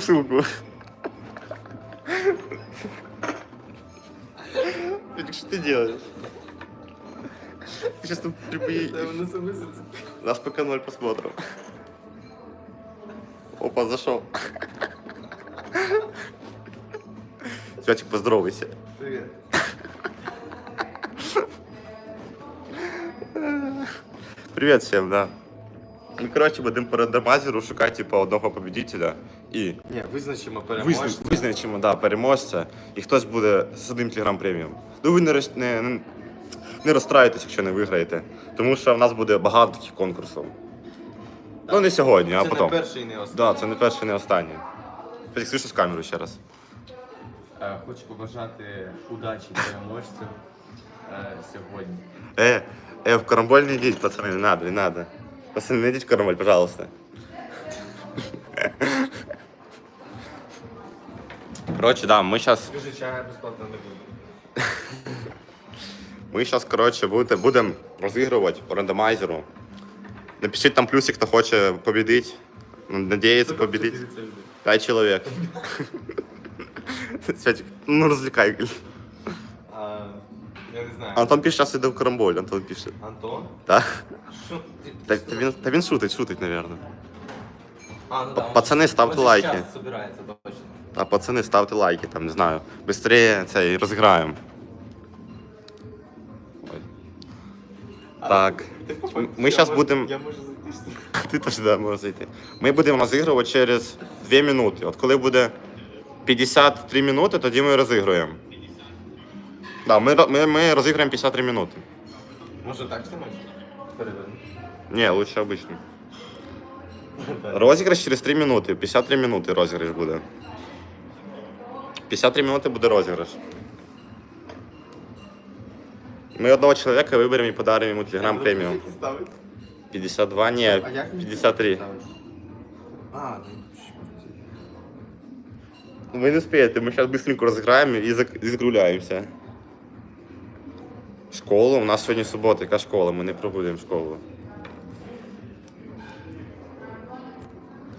ссылку. Витик, что ты делаешь? Ты сейчас тут за це. Нас пока ноль посмотрим. Опа, зашел. Святик, поздоровайся. Привіт. Привет всем, да. Ну, короче, будемо по рандомайзеру шукати типу, одного победителя і Ні, визначимо визна... переможця. визначимо да, переможця, і хтось буде з одним телеграм преміум. Ну ви не, роз- не, не, не розстраюйтесь, якщо не виграєте, тому що в нас буде багато таких конкурсів. Ну не сьогодні, а Це потім. не перший і не Так, останній. да, це не перший, не останній. Федік, слышу з камеру ще раз. Е, Хочу побажати удачі переможцю е, сьогодні. Э, э, в карамболь не идите, пацаны, не надо, не надо. Пацаны, идите кормить, пожалуйста. Короче, да, мы сейчас... Ми зараз, коротше, будемо розігрувати рандомайзеру. Напишите там плюсик, хто хоче побідити. Надіється побідити. П'ять чоловік. Ну, розвлікай. Знаю. Антон пишет, сейчас иду в карамболь, Антон пишет. Антон? Да? Що? ти- Та, та, він, та він шутить, шутить, наверное. А, ну да, Пацани, ставте лайки. щас Собирається, точно. А пацани, ставте лайки, там, не знаю. Быстрее це і розіграємо. Ой. Так. Ти ми я щас можу- будем- Я можу зайти. сюди. Ти теж да, можеш зайти. Ми будемо розігрувати через 2 минути. От коли буде 53 минути, тоді ми розігруємо. Да, ми, ро- ми, ми розіграємо 53 минути. Може так знімати? Переверни. Ні, лучше обично. Розіграш через 3 минути. 53 минути розіграш буде. 53 минути буде розіграш. Ми одного чоловіка виберемо і подаримо йому телеграм преміум. 52, ні, А як мені 53. ставити? А, ну, що можна Ви не успієте, ми зараз швидко розіграємо і зак- і закругляємося. Школу? У нас сьогодні субота, яка школа? Ми не пробудемо школу.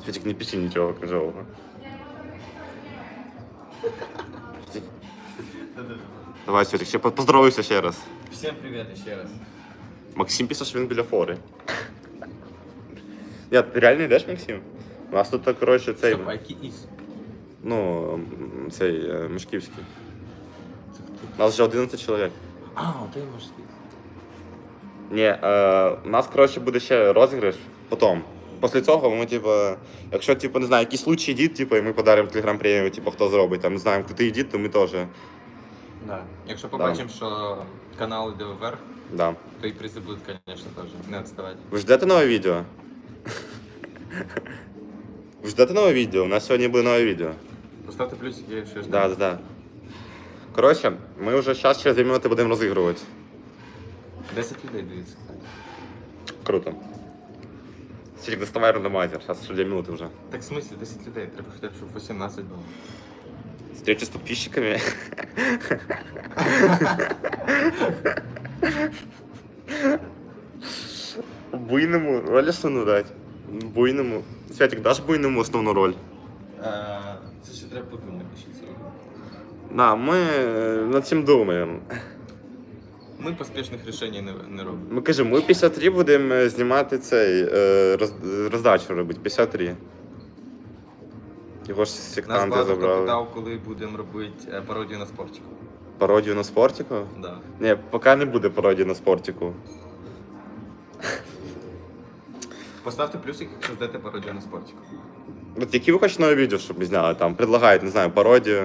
Світик, не пиши нічого кажового. Давай, Світик, ще поздоровайся ще раз. Всім привіт ще раз. Максим писав, що він біля фори. Я, ти реально йдеш, Максим? У нас тут, коротше, цей. Стоп, а який іс? Ну, цей е, Мишківський. У нас вже 11 чоловік. А, той мужський. Ні, е, у нас, коротше, буде ще розіграш потім. Після цього ми, типу, якщо, типу, не знаю, якийсь лучший дід, типу, і ми подаримо телеграм премію, типу, хто зробить, там, не знаємо, хто ти дід, то ми теж. Да. Якщо побачимо, що канал йде вверх, Да. то і призи будуть, звісно, теж. Не відставати. Ви ждете нове відео? Ви ждете нове відео? У нас сьогодні буде нове відео. Поставте плюсики, якщо ж Да, да, да. Коротше, ми вже зараз через 2 минути будемо розігрувати. 10 людей дивиться. Круто. Сірік, доставай рандомайзер, зараз ще 2 минути вже. Так в смысле 10 людей? Треба хоча б, щоб 18 було. Встреча с подписчиками. Буйному роль основну дать. Буйному. Святик, даш буйному основну роль? Е, Це ще треба подумати. Да, ми е, над цим думаємо. Ми поспішних рішень не, не робимо. Ми кажемо, ми 53 будемо е, знімати цей е, роз, роздачу робити. 53. Його ж Нас сектанти багато хто забрали. питав, коли будемо робити е, пародію на спортику. Пародію на спортику? Да. Ні, поки не буде пародії на спортику. Поставте плюсик, якщо ждете пародію на спортику. От які ви хочете нові відео, щоб ми зняли? Там предлагають, не знаю, пародію.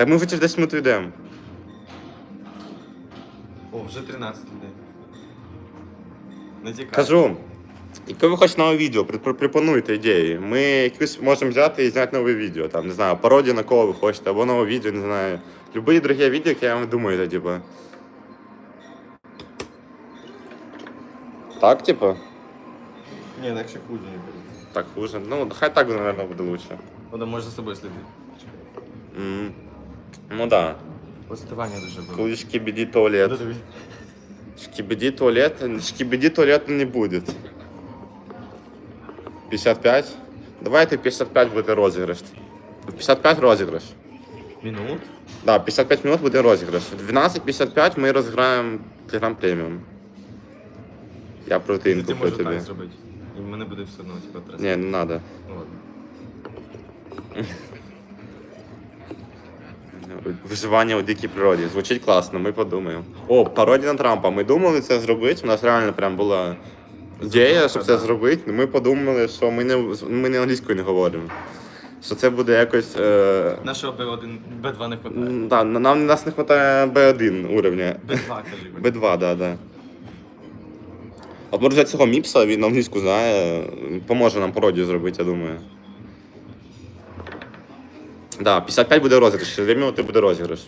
Так ми вже через 10 минут йдемо. О, вже 13 людей. Не тікай. Кажу, яке ви хочете нове відео, при- при- пропонуйте ідеї. Ми якусь можемо взяти і зняти нове відео. Там, не знаю, пародію на кого ви хочете, або нове відео, не знаю. Любі другі відео, які вам думаєте, типу. Так, типу? Ні, так ще хуже не буде. Так хуже. Ну, хай так, мабуть, буде лучше. Вона може за собою слідити. М, Ну да. Постування дуже було. Коли шкібіді туалет. Додивись. Шкибиди туалет, шкибиди туалета не будет. 55? Давайте 55 буде розіграш. 55 розіграш. Минут? Да, 55 минут буде розіграш. В 12.55 ми розіграємо Telegram Premium. Я протеїн Ти куплю можеш тобі. так зробити. І мене буде все одно, типа, трясти. Ні, не треба. Ну ладно. Виживання у дикій природі. Звучить класно, ми подумаємо. О, пародія на Трампа. Ми думали це зробити. У нас реально прям була ідея, щоб це зробити. Ми подумали, що ми не, ми не англійською не говоримо. Що це буде якось. Е... Нашого Б1, Б2 не хватає. Да, нам нас не вистачає B1 уровня. Б2, кажи. B2, да, да. От може взяти цього міпса, він англійську знає, поможе нам пародію зробити, я думаю. Да, 55 буде розіграш, через 2 минути буде розіграш.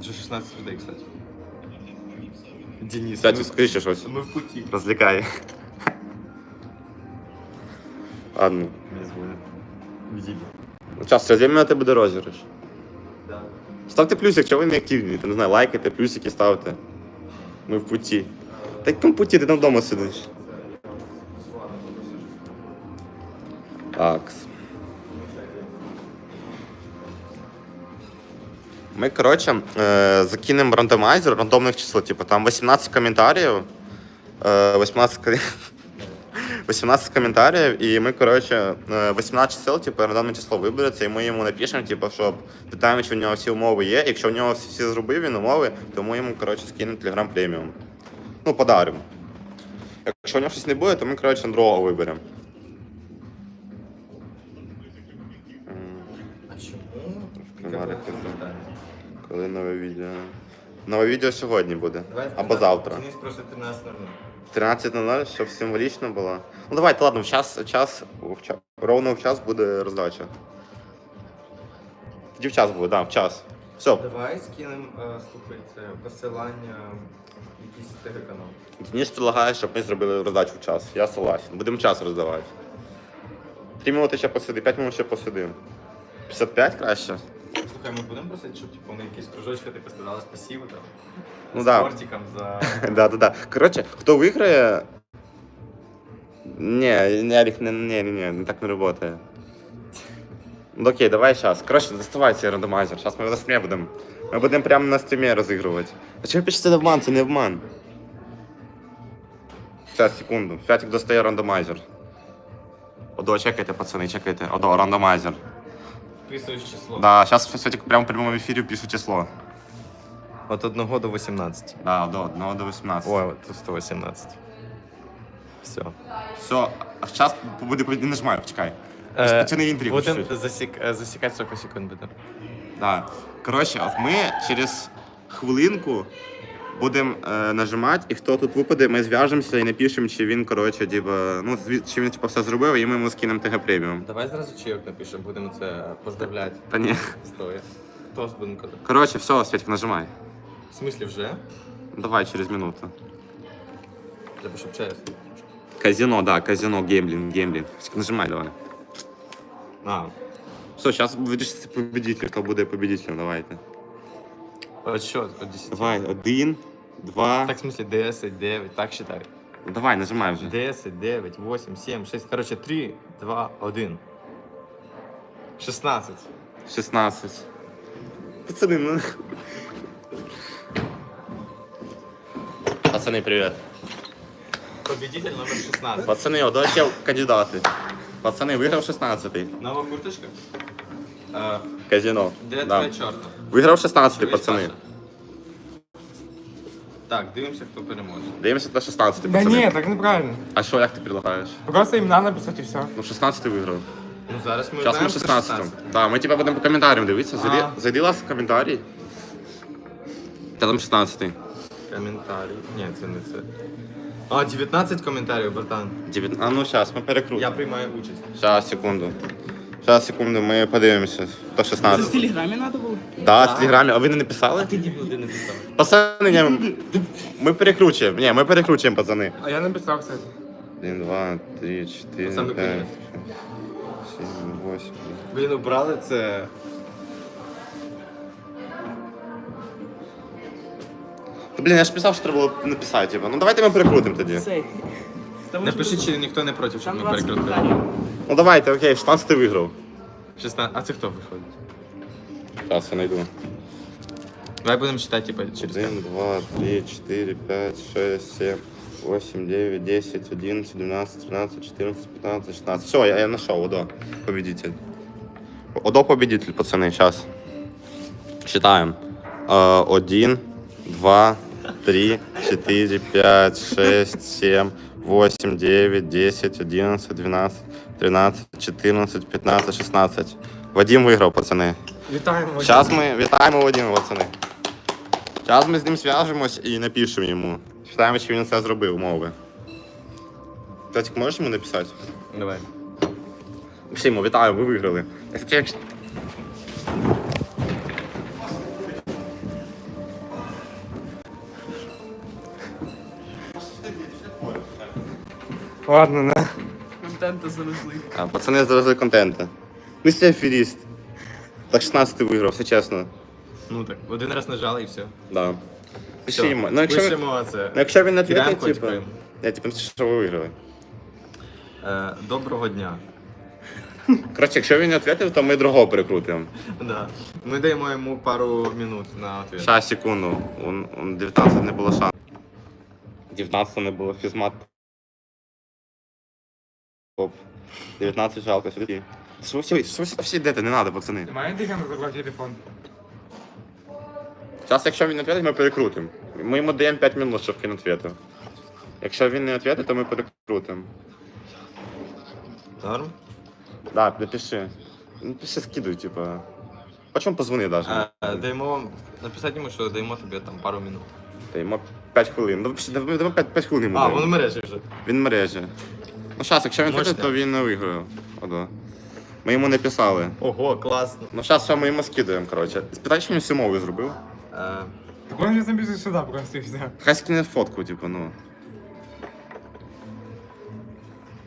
Вже 16 людей, кстати. Денис, Кстати, ми, скажи ще щось. ми в путі. Розвлікай. Ладно. Не дзвонить. Відійди. Час, через 2 минути буде розіграш. Да. Ставте плюсик, якщо ви не активні. Ти не знаю, лайкайте, плюсики ставте. Ми в путі. Та якому путі, ти там вдома сидиш. Так. Ми, коротше, е, закинемо рандомайзер рандомних чисел. Типу, там 18 коментарів. Е, 18, ко- 18 коментарів, і ми, коротше, е, 18 чисел, типу, рандомне число вибереться, і ми йому напишемо, типу, що питаємо, чи в нього всі умови є. Якщо в нього всі зробив він умови, то ми йому, коротше, скинемо Telegram преміум. Ну, подаримо. Якщо в нього щось не буде, то ми, коротше, другого виберемо. А чому? Коли нове відео? Нове відео сьогодні буде. Або завтра. Денис просто 13 13.00, щоб символічно було. Ну давайте, ладно, в час, в час, в час, ровно в час буде роздача. Тоді в час буде, так, да, в час. Все, Давай скинемо, е, слухай, це посилання в якийсь телеканал. Денис предлагає, щоб ми зробили роздачу в час. Я согласен. Будемо час роздавати. Три минути ще посиди, п'ять минут ще посидимо. 55 краще? Ми будемо просити, щоб типу, вони якісь кружочки типу сказали спасибо там. Ну з да. тортиком за. Да, да, да. Коротше, хто виграє. Ні, Ярик, не, не, не, не, не так не працює. Ну окей, давай зараз. Коротше, доставай цей рандомайзер. Зараз ми на стрімі будемо. Ми будемо прямо на стрімі розігрувати. А чого пишете обман? Це не обман. Зараз, секунду. Фятик достає рандомайзер. Одо, чекайте, пацани, чекайте. Одо, рандомайзер. Вписуєш число. Да, зараз Фятик прямо в прямому ефірі пише число. От 1 до 18. Да, до 1 до 18. Ой, тут 118. Все. Все, а зараз буде, не нажимай, почекай. Е, Пацани інтригу Будемо чуть-чуть. засік... е, засікати сколько секунд буде. Да. Коротше, от ми через хвилинку будемо е, нажимати, і хто тут випаде, ми зв'яжемося і напишемо, чи він, коротше, типа, ну, зві- чи він типа, все зробив, і ми йому скинемо ТГ преміум. Давай зразу чайок напишемо, будемо це поздравляти. Та ні. Стоя. Тост будемо казати. Коротше, все, Святик, нажимай. В смислі вже? Давай через минуту. Треба, щоб чесно. Казино, да, казино, геймблінг. Святик, Нажимай, давай. А, Все, зараз вирішиться победитель, хто буде победителем, давайте. От що, от 10. Давай, один, два. Так, в смысле, 10, 9, так считай. Давай, нажимай вже. 10, 9, 8, 7, 6, короче, 3, 2, 1. 16. 16. Пацаны, ну... Пацаны, привет. Победитель номер 16. Пацаны, вот давайте кандидаты. Пацаны, выиграл 16-й. Нова курточка? А, Казино. де Да. твоя чорта? Выиграл 16-й, Дивись, пацаны. Паша. Так, дивимося, хто переможе. Дивимося на 16-й, Да пацаны. ні, так неправильно. А що, як ти предлагаєш? Просто імена написати і все. Ну, 16-й виграв. Ну зараз ми Зараз ми знаємо, 16 хто м Да, ми тебе будемо по коментарям дивитися. Зайди, А. зайди ласка, в коментарі. Та там 16-й. Коментарі. Ні, це не це. А, 19 коментарів, братан. Дев'ят- А ну зараз, ми перекрутимо. Я приймаю участь. Зараз, секунду. Зараз, секунду, ми подивимося. Хто Це в телеграмі треба було? Да, в телеграмі, а ви не написали? Ти нікуди не писав. Пацани, ні, ми перекручуємо. Ні, ми перекручуємо, пацани. А я написав, кстати. Один, два, три, чотири, Саме п'ять, кінець. сім, восемь. Блін, убрали це. Блін, я ж писав, що треба було написати, типу. Ну давайте ми перекрутимо тоді. Цей. Напиши, чи ніхто не проти, щоб ми 20 перекрутили. Ну давайте, окей, 16 виграв. 16. А це хто виходить? Зараз я знайду. Давай будемо читати, типа, через 1, 2, 3, 4, 5, 6, 7, 8, 9, 10, 11, 12, 13, 14, 15, 16. Все, я, я нашел, Одо, победитель. Одо победитель, пацаны, сейчас. Считаем. Э, Один, два, три, четыре, пять, шесть, семь, восемь, девять, десять, одиннадцать, двенадцать, тринадцать, четырнадцать, пятнадцать, шестнадцать. Вадим выиграл, пацаны. Вітаємо. Зараз ми вітаємо Вадима, пацани. Зараз ми з ним зв'яжемось і напишемо йому. Читаємо, чи він це зробив, умови. Татик, можеш йому написати? Давай. Пиши йому, вітаю, ви виграли. Ладно, не. Контенту завезли. А, пацани заразили контенту. Ну, це аферіст. Так 16 виграв, все чесно. Ну так, один раз нажали і все. Да. Пиши йому. Ну, якщо, він- Пишемо це. ну, якщо він не Кидаємо відповідає, типу. Я типу, напиши, що ви виграли. Е, Доброго дня. Коротше, якщо він не відповідає, то ми другого перекрутимо. Да. Ми даємо йому пару минут на ответ. Щас, секунду. Он, он 19 не було шансу. 19 не було фізмат. Оп. 19 жалко, сюди. Що всі, що ви всі йдете, не треба, пацани. Немає дихання забрав телефон. Зараз, якщо він не відповідає, ми перекрутимо. Ми йому даємо 5 минут, щоб він відповідав. Якщо він не відповідає, то ми перекрутимо. Норм? Да, напиши. Напиши, скидуй, типа. Почему позвони даже? Е, Даємо, написати йому, що даємо тобі там пару минут. Та йому 5 хвилин. Ну, пиши, давай давай 5, 5 хвилин йому А, даємо. воно мережі вже. Він в мережі. Ну, зараз, якщо він Можна? піде, то він не виграє. Ого. Ми йому не писали. Ого, класно. Ну, зараз все ми йому скидаємо, коротше. Спитай, чи він всю мову зробив. Е, Так он же напишет сюда просто и. Хай скине фотку, типу, ну.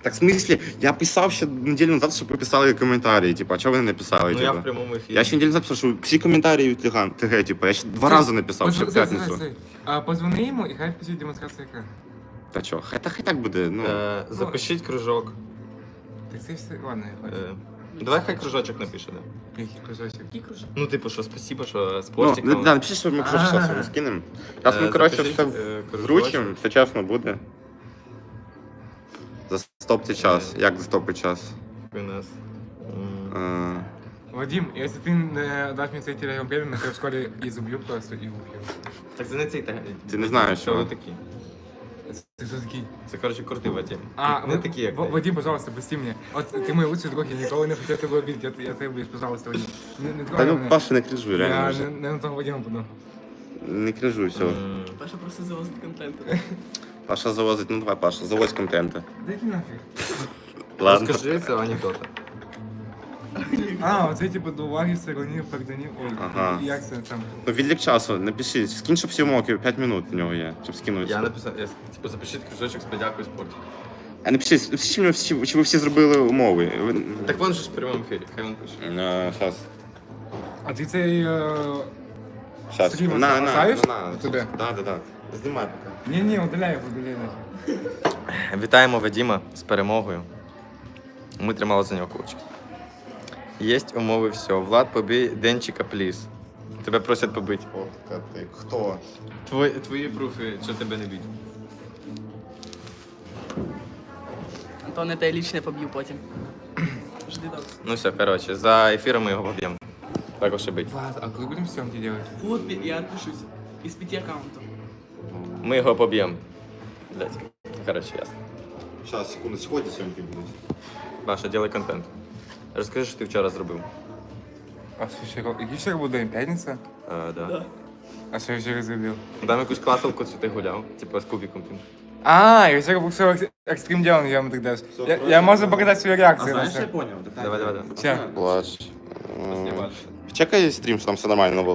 Так, в смислі, я писав ще неділю назад, щоб ви писали коментарі, типу, а чого ви не написали, Ну я в типу? прямому ефірі. Я ще неділю назад писав, що всі коментарі від ТГ, типу, я ще два рази написав, ще в п'ятницю. Позвони ему и хай включить демонстрацию экрана. Та чо, хай, та, хай так буде, ну. Е, Запишіть кружок. Так це все, ладно, я Е. Давай хай кружочок напише, да. Який кружок? Ну, типу, що спасибо, що Ну, спортиком. да, напиши, що ми А. зараз скинемо. Зараз ми, Е, коротше, запишіть, все е, кружочок. вручимо, все чесно буде. Застопте час. Як застопити час? У нас. м, Е, Вадим, если ты не дашь мне цей телеграм премиум, я тебя в школе изубью просто и убью. Так це не цей так. Ти не знаєш, що що? ви такі. Ты что такий? Це, коротше, крутива Вадим. А, не такі, як ти. Вадим, пожалуйста, прости меня. Вот ты мой лучший друг, я никого не хотел тебя обидеть. Я, я требуешь, пожалуйста, Вадим. Не, не Та трогай ну, мене. Паша, не крижуй, реально. Я вже. не, не на того Вадима подумав. Не крижуй, все. М, Паша просто завозить контенту. Паша завозить, ну давай, Паша, завозь контенти. Да иди нафиг. Ладно. Розкажи це анекдота. А, оце типу до уваги стороні пердані. Ой, Ага. як це там? Ну, відлік часу, напиши, скинь, щоб всі умоки, 5 минут у нього є, щоб скинути. Я написав, я, типу, запишіть кружочок з подякою спорту. А напиши, напиши, чи, всі- чи ви всі зробили умови. Ви- Так вон же ж в прямому ефірі, хай він пише. Е, Щас. А ти цей. Е... Щас. Стрім На, на, оставиш? на, на. Тебе? Да, да, да. Знімай поки. Ні, ні, удаляй його, удаляй. Вітаємо Вадіма з перемогою. Ми тримали за нього курчик. Єсть умови все. Влад, побій Денчика, пліз. Тебе просять побити. О, ти. Хто? Твої, твої пруфи, що тебе не бить. Антон, я тебе лично поб'ю потім. Жди докс. Ну все, коротше, за ефіром ми його поб'ємо. Також і бить. Влад, а коли будемо съемки делать? Вот я отпишусь. Із п'яти аккаунтів. Ми його поб'ємо. Блять. Коротше, ясно. Щас, секунду, сьогодні сьогодні будуть. Паша, ділай контент. Розкажи, що ти вчора зробив. А що? Який вчора був день? П'ятниця? А, да. Да. А що я вчора зробив? Там якусь класовку цю ти гуляв, типу з кубіком. тим. А, я вчора був все екстрим делом, я вам тогда. Я, я можу показати свою реакцію на це. понял? Давай, давай, давай. Все. Плач. Чекай стрім, що там все нормально було.